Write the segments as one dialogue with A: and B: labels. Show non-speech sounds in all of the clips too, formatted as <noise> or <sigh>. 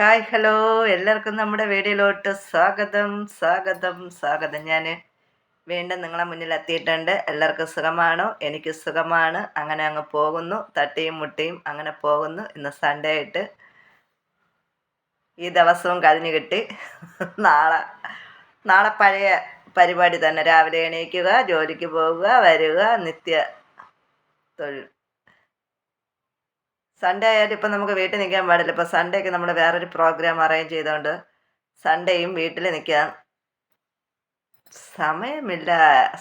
A: Hi hello. എല്ലാവർക്കും നമ്മുടെ വീഡിയോയിലോട്ട് സ്വാഗതം സ്വാഗതം സ്വാഗതം. ഞാൻ വീണ്ടും നിങ്ങളെ മുന്നിൽ എത്തിയിട്ടുണ്ട്. എല്ലാവർക്കും സുഖമാണോ? എനിക്ക് സുഖമാണ്. അങ്ങനെ അങ്ങ് പോകുന്നു. തട്ടിയും മുട്ടിയും അങ്ങനെ പോകുന്നു. ഇന്ന് സൺഡേ ആയിട്ട് ഈ ദിവസവും കഴിഞ്ഞ് കിട്ടി. നാളെ നാളെ പഴയ പരിപാടി തന്നെ. രാവിലെ എണീക്കുക ജോലിക്ക് പോവുക വരിക നിത്യ തൊഴിൽ. സൺഡേ ആയാലും ഇപ്പം നമുക്ക് വീട്ടിൽ നിൽക്കാൻ പാടില്ല. ഇപ്പോൾ സൺഡേക്ക് നമ്മൾ വേറൊരു പ്രോഗ്രാം അറേഞ്ച് ചെയ്തുകൊണ്ട് സൺഡേയും വീട്ടിൽ നിൽക്കാം. സമയമില്ല.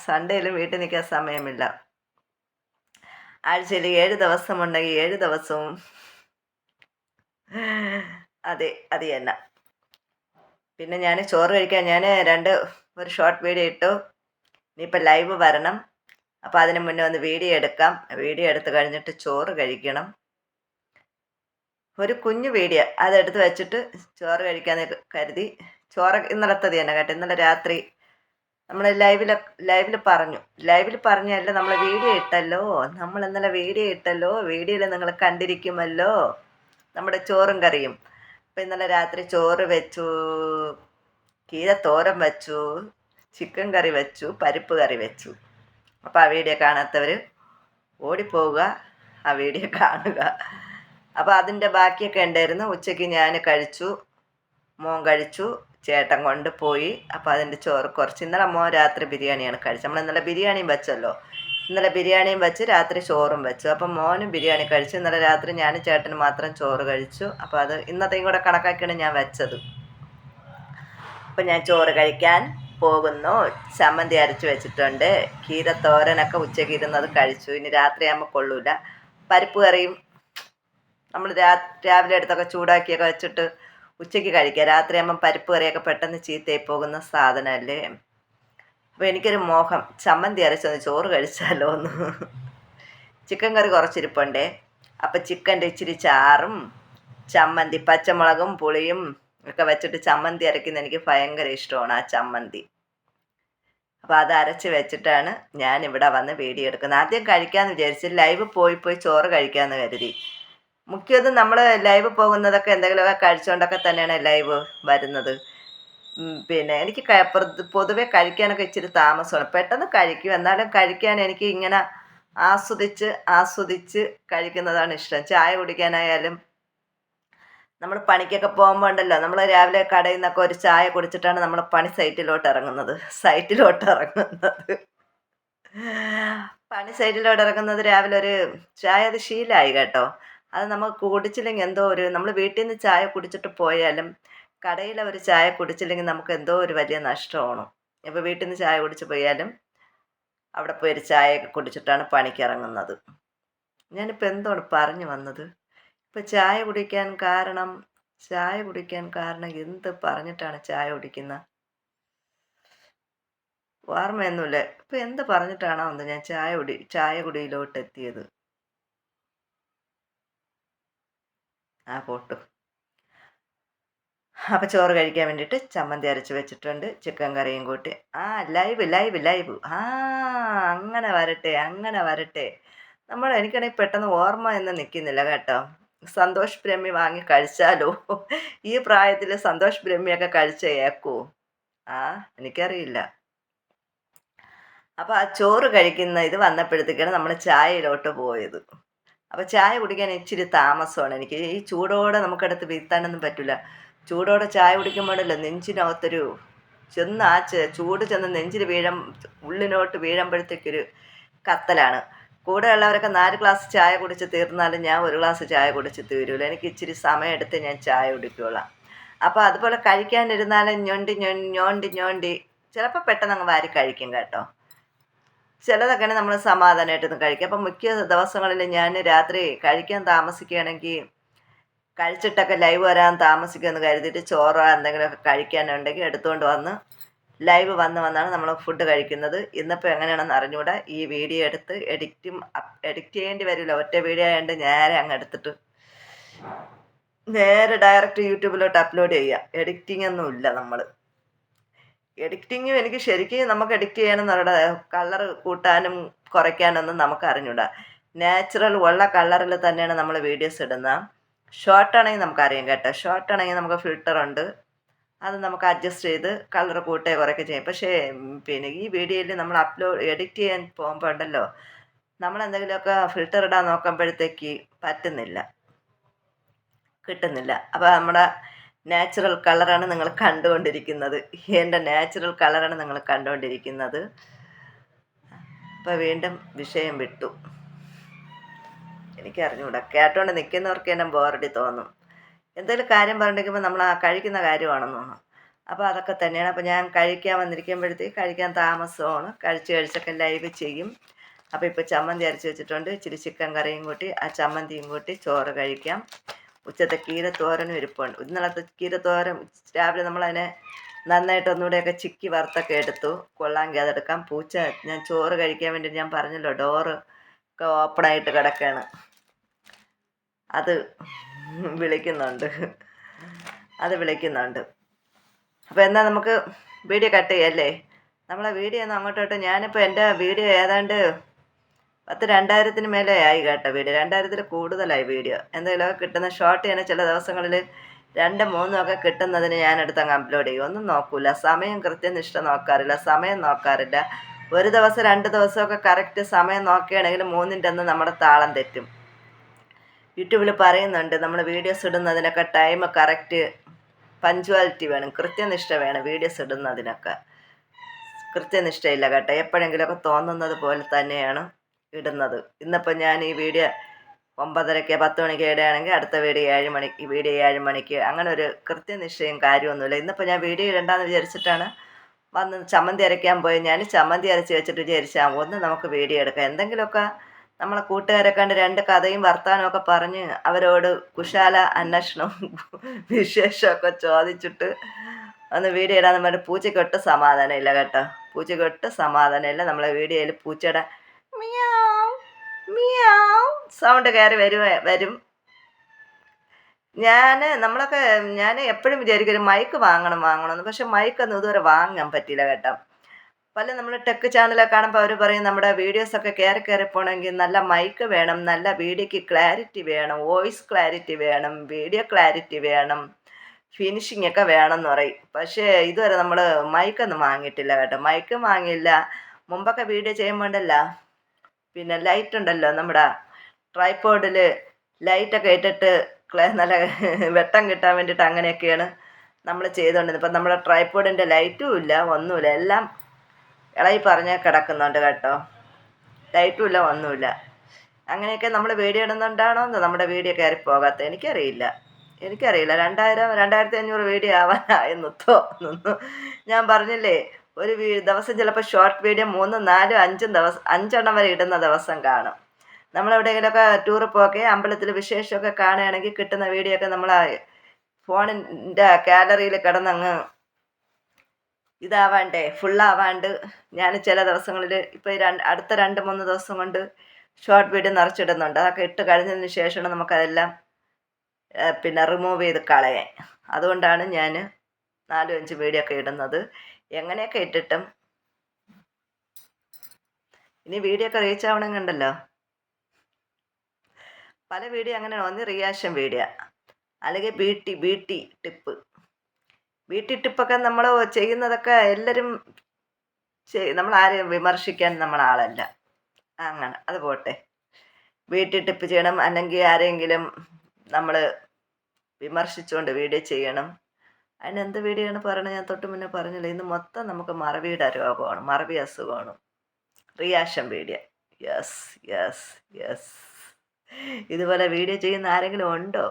A: സൺഡേയിലും വീട്ടിൽ നിൽക്കാൻ സമയമില്ല. ആഴ്ചയിൽ ഏഴ് ദിവസമുണ്ടെങ്കിൽ ഏഴ് ദിവസവും അതെ അത് തന്നെ. പിന്നെ ഞാൻ ചോറ് കഴിക്കാൻ ഞാൻ രണ്ട് ഒരു ഷോർട്ട് വീഡിയോ ഇട്ടു. ഇനിയിപ്പോൾ ലൈവ് വരണം. അപ്പോൾ അതിന് മുന്നേ ഒന്ന് വീഡിയോ എടുക്കാം. വീഡിയോ എടുത്ത് കഴിഞ്ഞിട്ട് ചോറ് കഴിക്കണം. ഒരു കുഞ്ഞു വീഡിയോ അതെടുത്ത് വെച്ചിട്ട് ചോറ് കഴിക്കാന്ന് കരുതി. ചോറ് ഇന്നലത്തത് തന്നെ കേട്ടോ. ഇന്നലെ രാത്രി നമ്മൾ ലൈവിൽ ലൈവിൽ പറഞ്ഞു. ലൈവിൽ പറഞ്ഞല്ല നമ്മൾ വീഡിയോ ഇട്ടല്ലോ? നമ്മൾ ഇന്നലെ വീഡിയോ ഇട്ടല്ലോ? വീഡിയോയിൽ നിങ്ങൾ കണ്ടിരിക്കുമല്ലോ? നമ്മുടെ ചോറും കറിയും. അപ്പം ഇന്നലെ രാത്രി ചോറ് വെച്ചു കീര തോരൻ വെച്ചു ചിക്കൻ കറി വെച്ചു പരിപ്പ് കറി വെച്ചു. അപ്പോൾ ആ വീഡിയോ കാണാത്തവർ ഓടിപ്പോവുക ആ വീഡിയോ കാണുക. അപ്പോൾ അതിന്റെ ബാക്കിയൊക്കെ ഉണ്ടായിരുന്നു. ഉച്ചയ്ക്ക് ഞാൻ കഴിച്ചു. മോൻ കഴിച്ചു. ചേട്ടൻ കൊണ്ട് പോയി. അപ്പോൾ അതിന്റെ ചോറ് കുറച്ച്. ഇന്നലെ മോൻ രാത്രി ബിരിയാണിയാണ് കഴിച്ചത്. നമ്മൾ ഇന്നലെ ബിരിയാണിയും വെച്ചല്ലോ. ഇന്നലെ ബിരിയാണിയും വെച്ച് രാത്രി ചോറും വെച്ചു. അപ്പം മോനും ബിരിയാണി കഴിച്ചു. ഇന്നലെ രാത്രി ഞാൻ ചേട്ടന് മാത്രം ചോറ് കഴിച്ചു. അപ്പോൾ അത് ഇന്നത്തെയും കൂടെ കണക്കാക്കിയാണ് ഞാൻ വെച്ചത്. അപ്പം ഞാൻ ചോറ് കഴിക്കാൻ പോകുന്നു. ചമ്മന്തി അരച്ച് വെച്ചിട്ടുണ്ട്. കീരത്തോരനൊക്കെ ഉച്ചയ്ക്ക് ഇരുന്നത് കഴിച്ചു. ഇനി രാത്രിയാകുമ്പോൾ കൊള്ളൂല. പരിപ്പ് കറിയും നമ്മൾ രാവിലെ എടുത്തൊക്കെ ചൂടാക്കിയൊക്കെ വെച്ചിട്ട് ഉച്ചയ്ക്ക് കഴിക്കുക രാത്രിയാകുമ്പം പരിപ്പ് കറിയൊക്കെ പെട്ടെന്ന് ചീത്തയായി പോകുന്ന സാധനമല്ലേ? അപ്പോൾ എനിക്കൊരു മോഹം. ചമ്മന്തി അരച്ചൊന്ന് ചോറ് കഴിച്ചാലോ ഒന്ന് ചിക്കൻ കറി കുറച്ചിരിപ്പുണ്ടേ. അപ്പോൾ ചിക്കന്റെ ഇച്ചിരി ചാറും ചമ്മന്തി പച്ചമുളകും പുളിയും ഒക്കെ വെച്ചിട്ട് ചമ്മന്തി അരയ്ക്കുന്ന എനിക്ക് ഭയങ്കര ഇഷ്ടമാണ് ആ ചമ്മന്തി. അപ്പോൾ അത് അരച്ച് വെച്ചിട്ടാണ് ഞാൻ ഇവിടെ വന്ന് വീഡിയോ എടുക്കുന്നത്. ആദ്യം കഴിക്കാമെന്ന് വിചാരിച്ച് ലൈവ് പോയി പോയി ചോറ് കഴിക്കാമെന്ന് കരുതി. മുഖ്യതും നമ്മൾ ലൈവ് പോകുന്നതൊക്കെ എന്തെങ്കിലുമൊക്കെ കഴിച്ചുകൊണ്ടൊക്കെ തന്നെയാണ് ലൈവ് വരുന്നത്. പിന്നെ എനിക്ക് പൊതുവെ കഴിക്കാനൊക്കെ ഇച്ചിരി താമസമാണ്. പെട്ടെന്ന് കഴിക്കും. എന്നാലും കഴിക്കാൻ എനിക്ക് ഇങ്ങനെ ആസ്വദിച്ച് ആസ്വദിച്ച് കഴിക്കുന്നതാണ് ഇഷ്ടം. ചായ കുടിക്കാനായാലും നമ്മൾ പണിക്കൊക്കെ പോകുമ്പോൾ ഉണ്ടല്ലോ നമ്മൾ രാവിലെ കടയിൽ നിന്നൊക്കെ ഒരു ചായ കുടിച്ചിട്ടാണ് നമ്മൾ പണി സൈറ്റിലോട്ട് ഇറങ്ങുന്നത്. സൈറ്റിലോട്ട് ഇറങ്ങുന്നത്. പണി സൈറ്റിലോട്ട് ഇറങ്ങുന്നത് രാവിലെ ഒരു ചായ അത് ശീലമായി കേട്ടോ. അത് നമുക്ക് കുടിച്ചില്ലെങ്കിൽ എന്തോ ഒരു നമ്മൾ വീട്ടിൽ നിന്ന് ചായ കുടിച്ചിട്ട് പോയാലും കടയിലെ ഒരു ചായ കുടിച്ചില്ലെങ്കിൽ നമുക്ക് എന്തോ ഒരു വലിയ നഷ്ടമാണ് ഇപ്പോൾ വീട്ടിൽ നിന്ന് ചായ കുടിച്ച് പോയാലും അവിടെ പോയി ഒരു ചായയൊക്കെ കുടിച്ചിട്ടാണ് പണിക്ക് ഇറങ്ങുന്നത്. ഞാനിപ്പോൾ എന്താണ് പറഞ്ഞു വന്നത്? ഇപ്പം ചായ കുടിക്കാൻ കാരണം ചായ കുടിക്കാൻ കാരണം എന്ത് പറഞ്ഞിട്ടാണ് ചായ കുടിക്കുന്നത്? ഓർമ്മയൊന്നുമില്ല. ഇപ്പം എന്ത് പറഞ്ഞിട്ടാണോ ഒന്ന് ഞാൻ ചായ കുടി ചായ കുടിയിലോട്ട് എത്തിയത് ആ പോട്ടു. അപ്പോൾ ചോറ് കഴിക്കാൻ വേണ്ടിയിട്ട് ചമ്മന്തി അരച്ച് വെച്ചിട്ടുണ്ട് ചിക്കൻ കറിയും കൂട്ടി. ആ ലൈവ് ലൈവ് ലൈവ് ആ അങ്ങനെ വരട്ടെ അങ്ങനെ വരട്ടെ. നമ്മൾ എനിക്കാണെങ്കിൽ പെട്ടെന്ന് ഓർമ്മ എന്ന് നിൽക്കുന്നില്ല കേട്ടോ. സന്തോഷ് ബ്രഹ്മി വാങ്ങി കഴിച്ചാലോ? ഈ പ്രായത്തിൽ സന്തോഷ് ബ്രഹ്മിയൊക്കെ കഴിച്ച ഏക്കോ ആ എനിക്കറിയില്ല. അപ്പോൾ ആ ചോറ് കഴിക്കുന്ന ഇത് വന്നപ്പോഴത്തേക്കാണ് നമ്മൾ ചായയിലോട്ട് പോയത്. അപ്പോൾ ചായ കുടിക്കാൻ ഇച്ചിരി താമസമാണ്. എനിക്ക് ഈ ചൂടോടെ നമുക്കടുത്ത് വീത്താനൊന്നും പറ്റില്ല ചൂടോടെ ചായ കുടിക്കുമ്പോഴല്ലോ നെഞ്ചിനകത്തൊരു ചെന്ന് ആ ചൂട് ചെന്ന് നെഞ്ചിൽ വീഴം ഉള്ളിനോട്ട് വീഴുമ്പോഴത്തേക്കൊരു കത്തലാണ്. കൂടെ ഉള്ളവരൊക്കെ നാല് ഗ്ലാസ് ചായ കുടിച്ച് തീർന്നാലും ഞാൻ ഒരു ഗ്ലാസ് ചായ കുടിച്ച് തീരൂല. എനിക്ക് ഇച്ചിരി സമയമെടുത്ത് ഞാൻ ചായ കുടിക്കുകയുള്ളൂ അപ്പോൾ അതുപോലെ കഴിക്കാനിരുന്നാലും ഞൊണ്ടി ഞൊണ്ടി ഞൊണ്ടി. ചിലപ്പോൾ പെട്ടെന്ന് അങ്ങ് വാരി കഴിക്കും കേട്ടോ. ചിലതൊക്കെയാണ് നമ്മൾ സമാധാനമായിട്ടൊന്നും കഴിക്കുക. അപ്പം മിക്ക ദിവസങ്ങളിൽ ഞാൻ രാത്രി കഴിക്കാൻ താമസിക്കുകയാണെങ്കിൽ കഴിച്ചിട്ടൊക്കെ ലൈവ് വരാൻ താമസിക്കുമെന്ന് കരുതിയിട്ട് ചോറോ എന്തെങ്കിലുമൊക്കെ കഴിക്കാനുണ്ടെങ്കിൽ എടുത്തുകൊണ്ട് വന്ന് ലൈവ് വന്ന് വന്നാണ് നമ്മൾ ഫുഡ് കഴിക്കുന്നത്. ഇന്നിപ്പോൾ എങ്ങനെയാണെന്ന് അറിഞ്ഞുകൂടാ. ഈ വീഡിയോ എടുത്ത് എഡിറ്റും എഡിറ്റ് ചെയ്യേണ്ടി വരില്ല. ഒറ്റ വീഡിയോ ആയതുകൊണ്ട് നേരെ അങ്ങ് എടുത്തിട്ട് നേരെ ഡയറക്റ്റ് യൂട്യൂബിലോട്ട് അപ്ലോഡ് ചെയ്യുക. എഡിറ്റിംഗ് ഒന്നും ഇല്ല നമ്മൾ എഡിറ്റിങ്ങും എനിക്ക് ശരിക്കും നമുക്ക് എഡിറ്റ് അറിയണം കളർ കൂട്ടാനും കുറയ്ക്കാനൊന്നും നമുക്ക് അറിഞ്ഞൂടാ. നാച്ചുറൽ ഉള്ള കളറിൽ തന്നെയാണ് നമ്മൾ വീഡിയോസ് ഇടുന്നത് ഷോർട്ട് ആണെങ്കിൽ നമുക്കറിയാം കേട്ടോ. ഷോർട്ട് ആണെങ്കിൽ നമുക്ക് ഫിൽട്ടർ ഉണ്ട്. അത് നമുക്ക് അഡ്ജസ്റ്റ് ചെയ്ത് കളർ കൂട്ടുക കുറയ്ക്കുക ചെയ്യും. പക്ഷേ പിന്നെ ഈ വീഡിയോയിൽ നമ്മൾ അപ്ലോഡ് എഡിറ്റ് ചെയ്യാൻ പോകുമ്പോൾ ഉണ്ടല്ലോ നമ്മൾ ഫിൽറ്റർ ഇടാൻ നോക്കുമ്പോഴത്തേക്ക് പറ്റുന്നില്ല. കിട്ടുന്നില്ല. അപ്പോൾ നമ്മുടെ നാച്ചുറൽ കളറാണ് നിങ്ങൾ കണ്ടുകൊണ്ടിരിക്കുന്നത്. എന്റെ നാച്ചുറൽ കളറാണ് നിങ്ങൾ കണ്ടുകൊണ്ടിരിക്കുന്നത്. അപ്പോൾ വീണ്ടും വിഷയം വിട്ടു. എനിക്കറിഞ്ഞൂടാ. കേട്ടോണ്ട് നിൽക്കുന്നവർക്ക് തന്നെ ബോറടി തോന്നും. എന്തെങ്കിലും കാര്യം പറഞ്ഞിരിക്കുമ്പോൾ നമ്മൾ ആ കഴിക്കുന്ന കാര്യമാണെന്ന് തോന്നും. അപ്പോൾ അതൊക്കെ തന്നെയാണ്. അപ്പോൾ ഞാൻ കഴിക്കാൻ വന്നിരിക്കുമ്പോഴത്തേക്ക് കഴിക്കാൻ താമസമാണ്. കഴിച്ച് കഴിച്ചൊക്കെ ലൈവ് ചെയ്യും. അപ്പോൾ ഇപ്പോൾ ചമ്മന്തി അരച്ച് വെച്ചിട്ടുണ്ട്. ഇച്ചിരി ചിക്കൻ കറിയും കൂട്ടി ആ ചമ്മന്തിയും കൂട്ടി ചോറ് കഴിക്കാം. ഉച്ചത്തെ കീരത്തോരനും ഇരിപ്പുണ്ട്. ഇന്നലത്തെ കീരത്തോരൻ രാവിലെ നമ്മളതിനെ നന്നായിട്ട് ഒന്നുകൂടെയൊക്കെ ചിക്കി വറുത്തൊക്കെ എടുത്തു. കൊള്ളാമെങ്കിൽ അതെടുക്കാം. പൂച്ച ഞാൻ ചോറ് കഴിക്കാൻ വേണ്ടി ഞാൻ പറഞ്ഞല്ലോ ഡോറ് ഒക്കെ ഓപ്പണായിട്ട് കിടക്കുകയാണ് അത് വിളിക്കുന്നുണ്ട്. അത് വിളിക്കുന്നുണ്ട്. അപ്പോൾ എന്നാൽ നമുക്ക് വീഡിയോ കട്ട് ചെയ്യല്ലേ? നമ്മളെ വീഡിയോ ഒന്ന് അങ്ങോട്ടോട്ട് ഞാനിപ്പോൾ എന്റെ വീഡിയോ ഏതാണ്ട് പത്ത് രണ്ടായിരത്തിന് മേലെ ആയി കേട്ടോ വീഡിയോ. രണ്ടായിരത്തിൽ കൂടുതലായി വീഡിയോ. എന്തെങ്കിലുമൊക്കെ കിട്ടുന്ന ഷോർട്ട് ചെയ്യുന്ന ചില ദിവസങ്ങളിൽ രണ്ട് മൂന്നും ഒക്കെ കിട്ടുന്നതിന് ഞാൻ അങ്ങ് അപ്ലോഡ് ചെയ്യും. ഒന്നും നോക്കൂല. സമയം കൃത്യനിഷ്ഠ നോക്കാറില്ല. സമയം നോക്കാറില്ല. ഒരു ദിവസം രണ്ട് ദിവസമൊക്കെ കറക്റ്റ് സമയം നോക്കുകയാണെങ്കിൽ മൂന്നിന്റെ അന്ന് നമ്മുടെ താളം തെറ്റും. യൂട്യൂബിൽ പറയുന്നുണ്ട് നമ്മൾ വീഡിയോസ് ഇടുന്നതിനൊക്കെ ടൈം കറക്റ്റ് പഞ്ച്വാലിറ്റി വേണം. കൃത്യനിഷ്ഠ വേണം വീഡിയോസ് ഇടുന്നതിനൊക്കെ. കൃത്യനിഷ്ഠയില്ല കേട്ടോ. എപ്പോഴെങ്കിലുമൊക്കെ തോന്നുന്നത് പോലെ തന്നെയാണ്. ഇടുന്നത്. ഇന്നിപ്പോൾ ഞാൻ ഈ വീഡിയോ ഒമ്പതരയ്ക്ക് പത്ത് മണിക്ക് ഇടുകയാണെങ്കിൽ അടുത്ത വീഡിയോ ഏഴ് മണി ഈ വീഡിയോ ഏഴ് മണിക്ക്. അങ്ങനെ ഒരു കൃത്യനിശ്ചയം കാര്യമൊന്നുമില്ല. ഇന്നിപ്പോൾ ഞാൻ വീഡിയോ ഇടണ്ടെന്ന് വിചാരിച്ചിട്ടാണ് വന്ന് ചമ്മന്തി അരയ്ക്കാൻ പോയി ഞാൻ ചമ്മന്തി അരച്ച് വെച്ചിട്ട് വിചാരിച്ചാൽ ഒന്ന് നമുക്ക് വീഡിയോ എടുക്കാം. എന്തെങ്കിലുമൊക്കെ നമ്മളെ കൂട്ടുകാരെ കണ്ട് രണ്ട് കഥയും വർത്താനവും ഒക്കെ പറഞ്ഞ് അവരോട് കുശാല അന്വേഷണവും <laughs> വിശേഷമൊക്കെ ചോദിച്ചിട്ട് ഒന്ന് വീഡിയോ ഇടാന്ന് പറഞ്ഞിട്ട് പൂച്ചയ്ക്കൊട്ട് സമാധാനമില്ല കേട്ടോ. പൂച്ചയ്ക്കൊട്ട് സമാധാനമില്ല. നമ്മളെ വീഡിയോയിൽ പൂച്ചയുടെ സൗണ്ട് കയറി വരും വരും. ഞാൻ നമ്മളൊക്കെ ഞാൻ എപ്പോഴും വിചാരിക്കും ഒരു മൈക്ക് വാങ്ങണം വാങ്ങണം എന്ന് പക്ഷെ മൈക്കൊന്നും ഇതുവരെ വാങ്ങാൻ പറ്റിയില്ല കേട്ടോ. പല നമ്മൾ ടെക് ചാനലൊക്കെ കാണുമ്പോൾ അവർ പറയും നമ്മുടെ വീഡിയോസൊക്കെ കയറി കയറി പോകണമെങ്കിൽ നല്ല മൈക്ക് വേണം നല്ല വീഡിയോക്ക് ക്ലാരിറ്റി വേണം വോയിസ് ക്ലാരിറ്റി വേണം വീഡിയോ ക്ലാരിറ്റി വേണം ഫിനിഷിംഗ് ഒക്കെ വേണം എന്ന് പറയും. പക്ഷേ ഇതുവരെ നമ്മൾ മൈക്കൊന്നും വാങ്ങിയിട്ടില്ല കേട്ടോ. മൈക്കും വാങ്ങിയില്ല. മുമ്പൊക്കെ വീഡിയോ ചെയ്യുമ്പോണ്ടല്ല പിന്നെ ലൈറ്റ് ഉണ്ടല്ലോ നമ്മുടെ ട്രൈപ്പോഡിൽ ലൈറ്റൊക്കെ ഇട്ടിട്ട് നല്ല വെട്ടം കിട്ടാൻ വേണ്ടിയിട്ട് അങ്ങനെയൊക്കെയാണ് നമ്മൾ ചെയ്തുകൊണ്ടിരുന്നത് ഇപ്പം നമ്മുടെ ട്രൈപ്പോഡിന്റെ ലൈറ്റും ഇല്ല ഒന്നുമില്ല എല്ലാം ഇളകി പറഞ്ഞ് കിടക്കുന്നുണ്ട് കേട്ടോ. ലൈറ്റും ഇല്ല ഒന്നുമില്ല അങ്ങനെയൊക്കെ നമ്മൾ വീഡിയോ ഇടുന്നുണ്ടാണോ എന്ന് നമ്മുടെ വീഡിയോ കയറി പോകാത്ത എനിക്കറിയില്ല. എനിക്കറിയില്ല. രണ്ടായിരം രണ്ടായിരത്തി അഞ്ഞൂറ് വീഡിയോ ആവാനായെന്ന് തോന്നുന്നു. ഞാൻ പറഞ്ഞില്ലേ ഒരു ദിവസം ചിലപ്പോൾ ഷോർട്ട് വീഡിയോ മൂന്ന് നാല് അഞ്ചും ദിവസം അഞ്ചെണ്ണം വരെ ഇടുന്ന ദിവസം കാണും. നമ്മളെവിടെയെങ്കിലുമൊക്കെ ടൂറ് പോകെ അമ്പലത്തിൽ വിശേഷമൊക്കെ കാണുകയാണെങ്കിൽ കിട്ടുന്ന വീഡിയോ ഒക്കെ നമ്മൾ ഫോണിന്റെ ഗാലറിയിൽ കിടന്നങ്ങ് ഇതാവാണ്ടേ ഫുള്ളാവാണ്ട് ഞാൻ ചില ദിവസങ്ങളിൽ ഇപ്പോൾ രണ്ട് അടുത്ത രണ്ട് മൂന്ന് ദിവസം കൊണ്ട് ഷോർട്ട് വീഡിയോ നിറച്ചിടുന്നുണ്ട്. അതൊക്കെ ഇട്ട് കഴിഞ്ഞതിന് ശേഷമാണ് നമുക്കതെല്ലാം പിന്നെ റിമൂവ് ചെയ്ത് കളയാൻ. അതുകൊണ്ടാണ് ഞാൻ നാലും അഞ്ച് വീഡിയോ ഒക്കെ ഇടുന്നത്. എങ്ങനെയൊക്കെ ഇട്ടിട്ടും. ഇനി വീഡിയോ ഒക്കെ റീച്ച് ആവണം കണ്ടല്ലോ. പല വീഡിയോ അങ്ങനെ ഒന്ന് റിയാക്ഷൻ വീഡിയോ അല്ലെങ്കിൽ ബീട്ടി ബീട്ടി ടിപ്പ് ബീട്ടി ടിപ്പൊക്കെ നമ്മൾ ചെയ്യുന്നതൊക്കെ എല്ലാവരും നമ്മൾ ആരെയും വിമർശിക്കാൻ നമ്മൾ ആളല്ല. അങ്ങനെ അത് പോട്ടെ. വീട്ടിൽ ടിപ്പ് ചെയ്യണം. അല്ലെങ്കിൽ ആരെങ്കിലും നമ്മൾ വിമർശിച്ചുകൊണ്ട് വീഡിയോ ചെയ്യണം. അതിന് എന്ത് വീഡിയോ ആണ് പറയണത് ഞാൻ തൊട്ട് മുന്നേ പറഞ്ഞില്ല ഇന്ന് മൊത്തം നമുക്ക് മറവിയുടെ രോഗമാണ് മറവി അസുഖമാണ്. Reaction video yes yes yes ഇതുപോലെ വീഡിയോ ചെയ്യുന്ന ആരെങ്കിലും ഉണ്ടോ?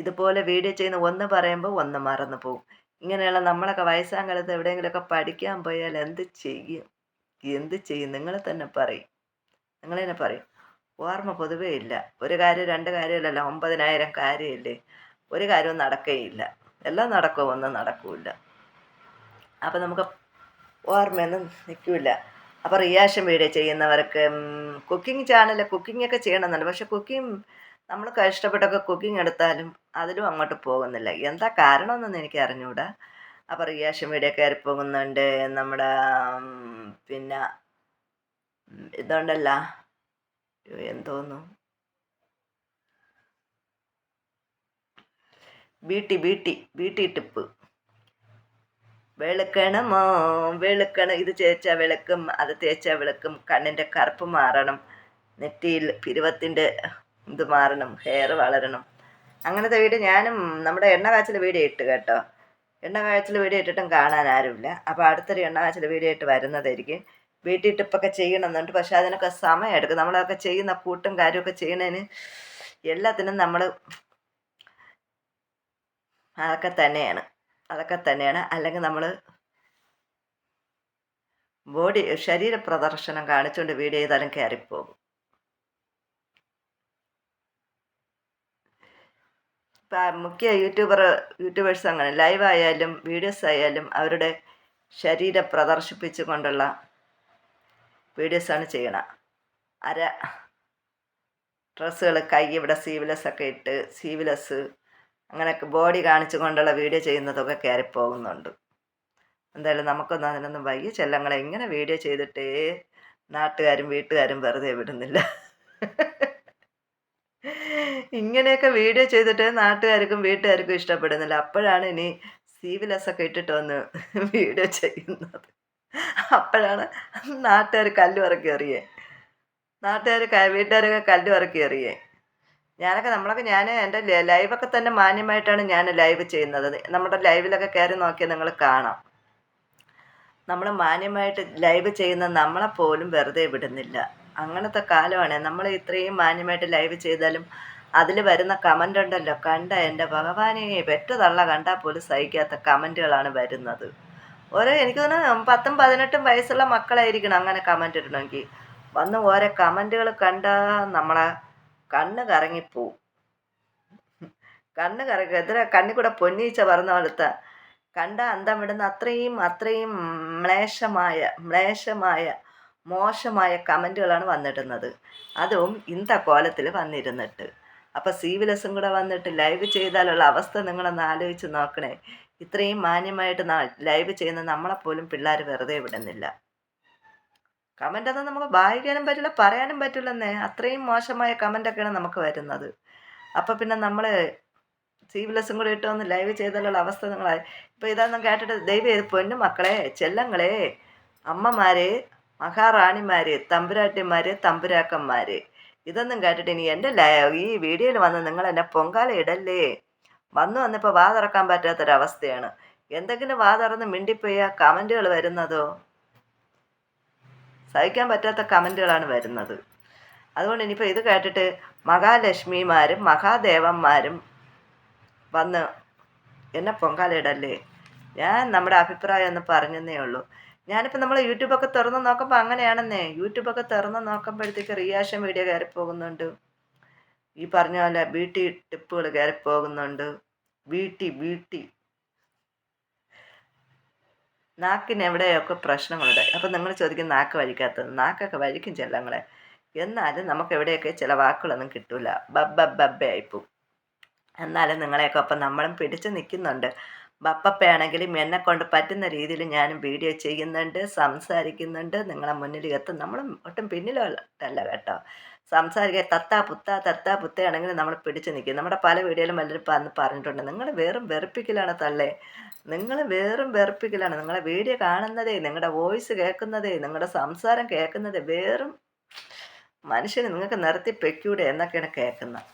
A: ഇതുപോലെ വീഡിയോ ചെയ്യുന്ന ഒന്ന് പറയുമ്പോൾ ഒന്ന് മറന്നു പോകും. ഇങ്ങനെയുള്ള നമ്മളൊക്കെ വയസ്സാം കാലത്ത് എവിടെയെങ്കിലുമൊക്കെ പഠിക്കാൻ പോയാൽ എന്ത് ചെയ്യും? എന്ത് ചെയ്യും? നിങ്ങൾ തന്നെ പറയും. നിങ്ങൾ തന്നെ പറയും. ഓർമ്മ പൊതുവേ ഇല്ല. ഒരു കാര്യം രണ്ട് കാര്യമില്ലല്ലോ ഒമ്പതിനായിരം കാര്യമില്ലേ? ഒരു കാര്യവും നടക്കുകയില്ല എല്ലാം നടക്കും ഒന്നും നടക്കില്ല. അപ്പം നമുക്ക് ഓർമ്മയൊന്നും നിൽക്കില്ല. അപ്പോൾ റിയാക്ഷൻ വീഡിയോ ചെയ്യുന്നവർക്ക് കുക്കിംഗ് ചാനൽ കുക്കിംഗ് ഒക്കെ ചെയ്യണമെന്നുണ്ട്. പക്ഷെ കുക്കിംഗ് നമ്മൾ കഷ്ടപ്പെട്ടൊക്കെ കുക്കിംഗ് എടുത്താലും അതിലും അങ്ങോട്ട് പോകുന്നില്ല. എന്താ കാരണമെന്നൊന്നും എനിക്ക് അറിഞ്ഞുകൂടാ അപ്പോൾ റിയാക്ഷൻ വീഡിയോ കയറി പോകുന്നുണ്ട്. നമ്മുടെ പിന്നെ ഇതുണ്ടല്ല. എന്തോന്നു? Beauty ബീട്ടി ബീട്ടി tip വെളുക്കണമോ? വെളുക്കണം ഇത് തേച്ചാൽ വിളക്കും അത് തേച്ചാൽ വിളക്കും. കണ്ണിന്റെ കറുപ്പ് മാറണം. നെറ്റിയിൽ പിരുവത്തിന്റെ ഇത് മാറണം. ഹെയർ വളരണം. അങ്ങനത്തെ വീട് ഞാനും നമ്മുടെ എണ്ണ കാച്ചിൽ വീഡിയോ ഇട്ട് കേട്ടോ. എണ്ണ കാച്ചിൽ വീഡിയോ ഇട്ടിട്ടും കാണാൻ ആരുമില്ല. അപ്പോൾ അടുത്തൊരു എണ്ണ കാച്ചിൽ വീഡിയോ ഇട്ട് വരുന്നതായിരിക്കും. വീട്ടിൽ ടിപ്പൊക്കെ ചെയ്യണമെന്നുണ്ട്. പക്ഷെ അതിനൊക്കെ സമയം എടുക്കും. നമ്മളതൊക്കെ ചെയ്യുന്ന കൂട്ടും കാര്യമൊക്കെ ചെയ്യുന്നതിന് എല്ലാത്തിനും നമ്മൾ അതൊക്കെ തന്നെയാണ്. അതൊക്കെ തന്നെയാണ്. അല്ലെങ്കിൽ നമ്മൾ ബോഡി ശരീര പ്രദർശനം കാണിച്ചുകൊണ്ട് വീഡിയോ ചെയ്താലും കയറിപ്പോകും മുഖ്യ യൂട്യൂബർ യൂട്യൂബേഴ്സ് അങ്ങനെ ലൈവ് ആയാലും വീഡിയോസ് ആയാലും അവരുടെ ശരീരം പ്രദർശിപ്പിച്ചുകൊണ്ടുള്ള വീഡിയോസാണ് ചെയ്യണം. അര ഡ്രസ്സുകൾ കൈ ഇവിടെ സീവ്ലെസ് ഒക്കെ ഇട്ട് സീവ്ലെസ് അങ്ങനെയൊക്കെ ബോഡി കാണിച്ചു കൊണ്ടുള്ള വീഡിയോ ചെയ്യുന്നതൊക്കെ കയറിപ്പോകുന്നുണ്ട് എന്തായാലും നമുക്കൊന്നും അതിനൊന്നും വയ്യ. ചെല്ലങ്ങളെ ഇങ്ങനെ വീഡിയോ ചെയ്തിട്ടേ നാട്ടുകാരും വീട്ടുകാരും വെറുതെ വിടുന്നില്ല. ഇങ്ങനെയൊക്കെ വീഡിയോ ചെയ്തിട്ട് നാട്ടുകാർക്കും വീട്ടുകാർക്കും ഇഷ്ടപ്പെടുന്നില്ല. അപ്പോഴാണ് ഇനി സീവിലസ് ഒക്കെ ഇട്ടിട്ട് വന്ന് വീഡിയോ ചെയ്യുന്നത്. അപ്പോഴാണ് നാട്ടുകാർ കല്ലുറക്കി എറിയേ. നാട്ടുകാർ വീട്ടുകാരൊക്കെ കല്ലുറക്കി എറിയേ. ഞാനൊക്കെ നമ്മളൊക്കെ ഞാൻ എന്റെ ലൈവൊക്കെ തന്നെ മാന്യമായിട്ടാണ് ഞാൻ ലൈവ് ചെയ്യുന്നത്. നമ്മുടെ ലൈവിലൊക്കെ കയറി നോക്കിയാൽ നിങ്ങൾ കാണാം. നമ്മൾ മാന്യമായിട്ട് ലൈവ് ചെയ്യുന്ന നമ്മളെ പോലും വെറുതെ വിടുന്നില്ല. അങ്ങനത്തെ കാലമാണ്. നമ്മൾ ഇത്രയും മാന്യമായിട്ട് ലൈവ് ചെയ്താലും അതിൽ വരുന്ന കമന്റ് ഉണ്ടല്ലോ. കണ്ട എന്റെ ഭഗവാനെ പെറ്റതള്ള കണ്ടാൽ പോലും സഹിക്കാത്ത കമന്റുകളാണ് വരുന്നത്. ഓരോ എനിക്ക് തോന്നുന്നു പത്തും പതിനെട്ടും വയസ്സുള്ള മക്കളായിരിക്കണം അങ്ങനെ കമന്റ് ഇടണമെങ്കിൽ. വന്ന് ഓരോ കമന്റുകൾ കണ്ടാൽ നമ്മളെ കണ്ണ് കറങ്ങിപ്പോവും. കണ്ണ് കറങ്ങി എത്ര കണ്ണിൽ കൂടെ പൊന്നീച്ച പറഞ്ഞ പോലത്തെ കണ്ട അന്തം വിടുന്ന അത്രയും അത്രയും മ്ലേശമായ മ്ലേശമായ മോശമായ കമന്റുകളാണ് വന്നിടുന്നത്. അതും ഇന്ത കോലത്തിൽ വന്നിരുന്നിട്ട്. അപ്പോൾ സീവിലസും കൂടെ വന്നിട്ട് ലൈവ് ചെയ്താലുള്ള അവസ്ഥ നിങ്ങളൊന്ന് ആലോചിച്ച് നോക്കണേ. ഇത്രയും മാന്യമായിട്ട് ലൈവ് ചെയ്യുന്ന നമ്മളെപ്പോലും പിള്ളേർ വെറുതെ വിടുന്നില്ല. കമന്റ് അത് നമുക്ക് വായിക്കാനും പറ്റില്ല പറയാനും പറ്റില്ലെന്നേ. അത്രയും മോശമായ കമന്റൊക്കെയാണ് നമുക്ക് വരുന്നത്. അപ്പോൾ പിന്നെ നമ്മൾ സീവിലസും കൂടെ ഇട്ട് വന്ന് ലൈവ് ചെയ്താലുള്ള അവസ്ഥ നിങ്ങളായി ഇപ്പോൾ ഇതൊന്നും കേട്ടിട്ട് ദൈവം പൊന്നു മക്കളെ ചെല്ലങ്ങളെ അമ്മമാരെ മഹാറാണിമാര് തമ്പുരാട്ടിമാര് തമ്പുരാക്കന്മാര്. ഇതൊന്നും കേട്ടിട്ട് ഇനി എന്റെ ഈ വീഡിയോയിൽ വന്ന് നിങ്ങൾ എന്നെ പൊങ്കാല ഇടല്ലേ? വന്നു വന്നിപ്പോൾ വാ തുറക്കാൻ പറ്റാത്തൊരവസ്ഥയാണ്. എന്തെങ്കിലും വാ തുറന്ന് മിണ്ടിപ്പോയ കമന്റുകൾ വരുന്നതോ? സഹിക്കാൻ പറ്റാത്ത കമന്റുകളാണ് വരുന്നത്. അതുകൊണ്ട് ഇനിയിപ്പോൾ ഇത് കേട്ടിട്ട് മഹാലക്ഷ്മിമാരും മഹാദേവന്മാരും വന്ന് എന്നെ പൊങ്കാലയിടല്ലേ? ഞാൻ നമ്മുടെ അഭിപ്രായം ഒന്ന് പറഞ്ഞതേ ഉള്ളൂ. ഞാനിപ്പോൾ നമ്മൾ യൂട്യൂബൊക്കെ തുറന്ന് നോക്കുമ്പോൾ അങ്ങനെയാണെന്നേ. യൂട്യൂബൊക്കെ തുറന്ന് നോക്കുമ്പോഴത്തേക്ക് റിയാക്ഷൻ വീഡിയോ കയറി പോകുന്നുണ്ട്. ഈ പറഞ്ഞ പോലെ ബ്യൂട്ടി ടിപ്പുകൾ കയറി പോകുന്നുണ്ട്. ബ്യൂട്ടി ബ്യൂട്ടി നാക്കിന് എവിടെയൊക്കെ പ്രശ്നങ്ങളുണ്ട്? അപ്പം നിങ്ങൾ ചോദിക്കും നാക്ക് വഴിക്കാത്തത്. നാക്കൊക്കെ വഴിക്കും ചെല്ലങ്ങളെ എന്നാലും നമുക്ക് എവിടെയൊക്കെ ചില വാക്കുകളൊന്നും കിട്ടില്ല ബബ്ബ ബബ്ബ ആയിപ്പോവും. എന്നാലും നിങ്ങളെയൊക്കെ ഒപ്പം നമ്മളും പിടിച്ചു നിൽക്കുന്നുണ്ട്. ബപ്പപ്പയാണെങ്കിലും എന്നെ കൊണ്ട് പറ്റുന്ന രീതിയിൽ ഞാനും വീഡിയോ ചെയ്യുന്നുണ്ട് സംസാരിക്കുന്നുണ്ട്. നിങ്ങളെ മുന്നിൽ എത്തും. നമ്മളും ഒട്ടും പിന്നിലല്ല കേട്ടോ. സംസാരിക്കുക തത്താ പുത്ത തത്താ പുത്തയാണെങ്കിൽ നമ്മൾ പിടിച്ചു നിൽക്കും. നമ്മുടെ പല വീഡിയോയിലും അന്ന് പറഞ്ഞിട്ടുണ്ട്. നിങ്ങൾ വെറും വെറുപ്പിക്കലാണ് തള്ളേ. നിങ്ങൾ വേറും വെറുപ്പിക്കലാണ്. നിങ്ങളെ വീഡിയോ കാണുന്നതേ നിങ്ങളുടെ വോയിസ് കേൾക്കുന്നതേ നിങ്ങളുടെ സംസാരം കേൾക്കുന്നതേ വേറും മനുഷ്യന് നിങ്ങൾക്ക് നിർത്തി പെക്കൂടെ എന്നൊക്കെയാണ് കേൾക്കുന്നത്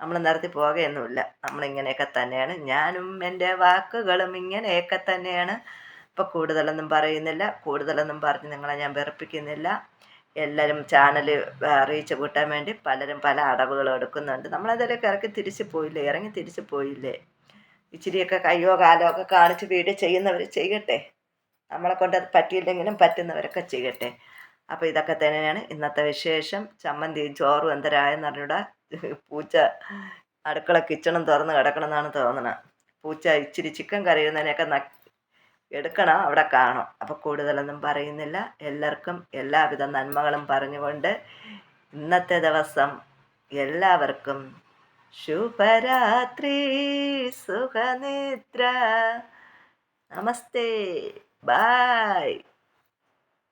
A: നമ്മൾ നിർത്തി പോകുകയൊന്നുമില്ല നമ്മളിങ്ങനെയൊക്കെ തന്നെയാണ്. ഞാനും എന്റെ വാക്കുകളും ഇങ്ങനെയൊക്കെ തന്നെയാണ്. ഇപ്പോൾ കൂടുതലൊന്നും പറയുന്നില്ല. കൂടുതലൊന്നും പറഞ്ഞ് നിങ്ങളെ ഞാൻ വെറുപ്പിക്കുന്നില്ല. എല്ലാവരും ചാനൽ റീച്ച് കൂട്ടാൻ വേണ്ടി പലരും പല അടവുകളും എടുക്കുന്നുണ്ട്. നമ്മളതിലൊക്കെ ഇറക്കി തിരിച്ചു പോയില്ലേ? ഇറങ്ങി തിരിച്ചു പോയില്ലേ? ഇച്ചിരിയൊക്കെ കയ്യോ കാലോ ഒക്കെ കാണിച്ച് വീട് ചെയ്യുന്നവർ ചെയ്യട്ടെ. നമ്മളെ കൊണ്ട് അത് പറ്റിയില്ലെങ്കിലും പറ്റുന്നവരൊക്കെ ചെയ്യട്ടെ. അപ്പോൾ ഇതൊക്കെ തന്നെയാണ് ഇന്നത്തെ വിശേഷം. ചമ്മന്തിയും ചോറും എന്തരായെന്ന് പറഞ്ഞൂടാ പൂച്ച അടുക്കള കിച്ചണും തുറന്ന് കിടക്കണം എന്നാണ് തോന്നുന്നത് പൂച്ച ഇച്ചിരി ചിക്കൻ കറിയുന്നതിനെയൊക്കെ എടുക്കണം അവിടെ കാണും. അപ്പോൾ കൂടുതലൊന്നും പറയുന്നില്ല. എല്ലാവർക്കും എല്ലാവിധ നന്മകളും പറഞ്ഞുകൊണ്ട് ഇന്നത്തെ ദിവസം എല്ലാവർക്കും ശുഭരാത്രി സുഖനിദ്ര. നമസ്തേ. ബായ്